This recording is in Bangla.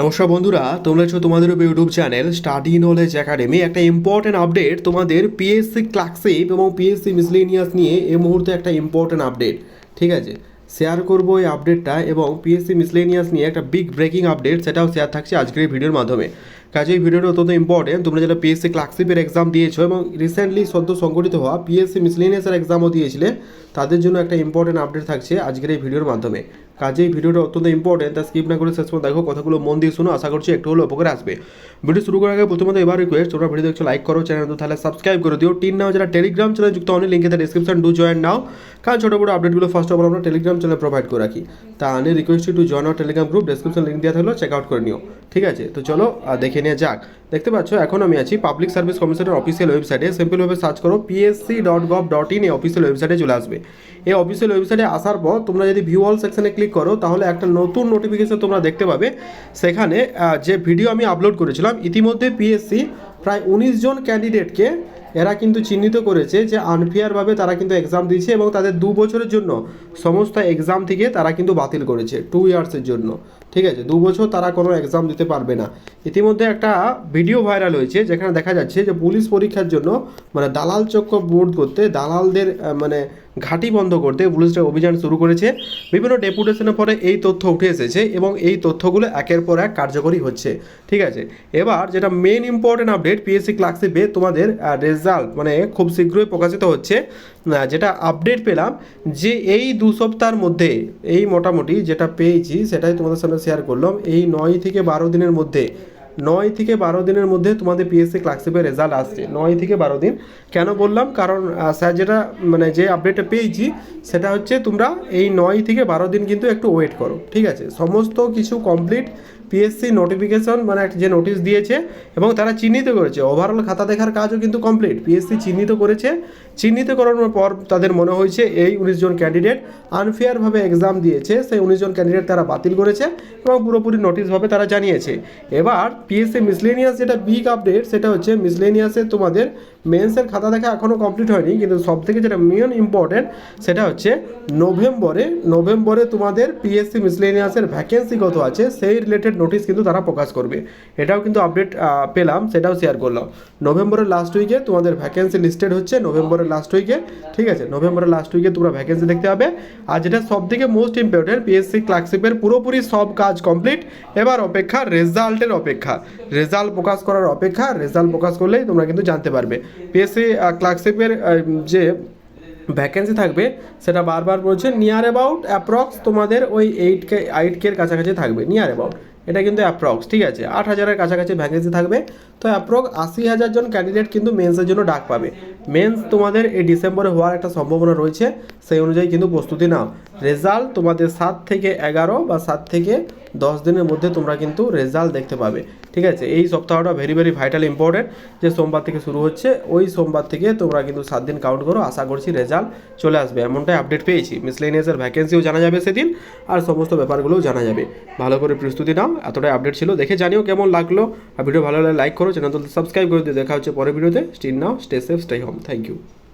নমস্কার বন্ধুরা, তোমরা হচ্ছে তোমাদের YouTube channel study knowledge academy. একটা ইম্পর্টেন্ট আপডেট তোমাদের পিএসসি ক্লাকসিপ এবং পিএসসি মিসলেনিয়াস নিয়ে এই মুহূর্তে একটা ইম্পর্টেন্ট আপডেট ঠিক আছে? শেয়ার করব এই আপডেটটা এবং পিএসসি মিসলেনিয়াস নিয়ে একটা বিগ ব্রেকিং আপডেট সেটাও শেয়ার থাকছে আজকের এই ভিডিওর মাধ্যমে। কাজে এই ভিডিওটা অত্যন্ত ইম্পর্টেন্ট তোমরা যেটা পিএসসি ক্লাকশিপের এক্সাম দিয়েছ এবং রিসেন্টলি সদ্য সংগঠিত হওয়া পিএসসি মিসলেনিয়াসের এক্সামও দিয়েছিলে, তাদের জন্য একটা ইম্পর্টেন্ট আপডেট থাকছে আজকের এই ভিডিওর মাধ্যমে। কাজে এই ভিডিওটা অত্যন্ত ইম্পর্টেন্ট তা স্কিপ না করে শেষ পর্যন্ত দেখো কথাগুলো মন দিয়ে শুনো, আশা করছি একটু হলো উপকারে আসবে। ভিডিও শুরু করার আগে প্রথমত এবার রিকোয়েস্ট তোমরা ভিডিও দেখছ লাইক করো চ্যানেল তো তাহলে সাবস্ক্রাইব করে দিও। টিন নাও যারা টেলিগ্রাম চ্যানেল যুক্ত অনেক লিঙ্কে তার ডিসক্রিপশন ডু জয়েন নাও। কারণ ছোটো বড়ো আপডেটগুলো ফার্স্ট অফ অল আমরা টেলিগ্রাম চ্যানেল প্রোভাইড করে রাখি। তা আনে request to join our Telegram group description link দেওয়া থাকল চেক আউট করে নিও। ঠিক আছে? তো চলো দেখে নিয়ে যাক। দেখতে পাচ্ছ, এখন আমি আছি পাবলিক সার্ভিস কমিশনের অফিসিয়াল ওয়েবসাইটে সিম্পলভাবে সার্চ করো PSC dot gov dot in এই অফিসিয়াল ওয়েবসাইটে চলে আসবে। এই অফিসিয়াল ওয়েবসাইটে আসার পর তোমরা যদি ভিউ অল সেকশনে ক্লিক করো, তাহলে একটা নতুন নোটিফিকেশন তোমরা দেখতে পাবে। সেখানে যে ভিডিও আমি আপলোড করেছিলাম, ইতিমধ্যে পিএসসি প্রায় উনিশ জন ক্যান্ডিডেটকে এরা কিন্তু চিহ্নিত করেছে যে আনফেয়ারভাবে তারা কিন্তু এক্সাম দিয়েছে এবং তাদের দু বছরের জন্য সমস্ত এক্সাম থেকে তারা কিন্তু বাতিল করেছে টু ইয়ার্সের জন্য। ঠিক আছে? দু বছর তারা কোনো এক্সাম দিতে পারবে না। ইতিমধ্যে একটা ভিডিও ভাইরাল হয়েছে যেখানে দেখা যাচ্ছে যে পুলিশ পরীক্ষার জন্য মানে দালাল চক্র বোর্ড করতে দালালদের মানে ঘাঁটি বন্ধ করতে পুলিশরা অভিযান শুরু করেছে। বিভিন্ন ডেপুটেশনের পরে এই তথ্য উঠে এসেছে এবং এই তথ্যগুলো একের পর এক কার্যকরী হচ্ছে। ঠিক আছে? এবার যেটা মেন ইম্পর্টেন্ট আপডেট পিএসসি ক্লাসিপে তোমাদের রেজাল্ট মানে খুব শীঘ্রই প্রকাশিত হচ্ছে। যেটা আপডেট পেলাম যে এই দু সপ্তাহের মধ্যে, এই মোটামুটি যেটা পেয়েছি সেটাই তোমাদের সামনে শেয়ার করলাম। এই নয় থেকে বারো দিনের মধ্যে নয় থেকে বারো দিনের মধ্যে তোমাদের পিএসসি ক্লাসিপের রেজাল্ট আসছে। নয় থেকে বারো দিন। কেন বললাম? কারণ স্যার যেটা মানে যে আপডেটটা পেয়েছি, সেটা হচ্ছে তোমরা এই নয় থেকে বারো দিন কিন্তু একটু ওয়েট করো। ঠিক আছে? সমস্ত কিছু কমপ্লিট পিএসসি নোটিফিকেশন মানে যে নোটিশ দিয়েছে এবং তারা চিহ্নিত করেছে। ওভারঅল খাতা দেখার কাজও কিন্তু কমপ্লিট পিএসসি চিহ্নিত করেছে। চিহ্নিত করানোর পর তাদের মনে হয়েছে, এই উনিশ জন ক্যান্ডিডেট আনফেয়ারভাবে এক্সাম দিয়েছে। সেই উনিশ জন ক্যান্ডিডেট তারা বাতিল করেছে এবং পুরোপুরি নোটিশভাবে তারা জানিয়েছে। এবার পিএসসি মিসলেনিয়াস যেটা বিগ আপডেট সেটা হচ্ছে মিসলেনিয়াসে তোমাদের মেন্সের খাতা দেখা এখনও কমপ্লিট হয়নি, কিন্তু সব থেকে যেটা মেন ইম্পর্টেন্ট সেটা হচ্ছে নভেম্বরে নভেম্বরে তোমাদের পিএসসি মিসলেনিয়াসের ভ্যাকেন্সি কত আছে? সেই রিলেটেড নোটিশ কিন্তু তারা প্রকাশ করবে। এটাও কিন্তু আপডেট পেলাম, সেটাও শেয়ার করলাম। নভেম্বরের লাস্ট উইকে তোমাদের ভ্যাকেন্সি লিস্টেড হচ্ছে, নভেম্বরের লাস্ট উইকে ঠিক আছে? নভেম্বরের লাস্ট উইকে তোমরা ভ্যাকেন্সি দেখতে পাবে। আর যেটা সব থেকে মোস্ট ইম্পর্টেন্ট পিএসসি ক্লার্কশিপের পুরোপুরি সব কাজ কমপ্লিট এবার অপেক্ষা রেজাল্টের অপেক্ষা। রেজাল্ট প্রকাশ করার অপেক্ষা রেজাল্ট প্রকাশ করলেই তোমরা কিন্তু জানতে পারবে। পিএসসি ক্লার্কশিপের যে ভ্যাকেন্সি থাকবে, সেটা বারবার বলছে নিয়ার অ্যাবাউট অ্যাপ্রক্স তোমাদের ওই এইট কে এইট কের কাছাকাছি থাকবে নিয়ার অ্যাবাউট এটা কিন্তু অ্যাপ্রক্স ঠিক আছে? আট হাজারের কাছাকাছি ভ্যাকেন্সি থাকবে। তো অ্যাপ্রক্স আশি হাজার জন ক্যান্ডিডেট কিন্তু মেন্সের জন্য ডাক পাবে। মেন্স তোমাদের এই ডিসেম্বরে হওয়ার একটা সম্ভাবনা রয়েছে, সেই অনুযায়ী কিন্তু প্রস্তুতি নাও। রেজাল্ট তোমাদের সাত থেকে এগারো বা সাত থেকে দশ দিনের মধ্যে তোমরা কিন্তু রেজাল্ট দেখতে পাবে। ঠিক আছে? এই সপ্তাহটা ভেরি ভেরি ভাইটাল ইম্পর্টেন্ট যে সোমবার থেকে শুরু হচ্ছে, ওই সোমবার থেকে তোমরা কিন্তু সাত দিন কাউন্ট করো, আশা করছি রেজাল্ট চলে আসবে। এমনটাই আপডেট পেয়েছি। মিসলেনিয়াসের ভ্যাকেন্সিও জানা যাবে সেদিন আর সমস্ত ব্যাপারগুলোও জানা যাবে। ভালো করে প্রস্তুতি নাও, এতটাই আপডেট ছিল। দেখে জানিও কেমন লাগল। আর ভিডিও ভালো লাগলে লাইক করো চ্যানেল সাবস্ক্রাইব করে দিও। দেখা হচ্ছে পরের ভিডিওতে still now stay safe stay home thank you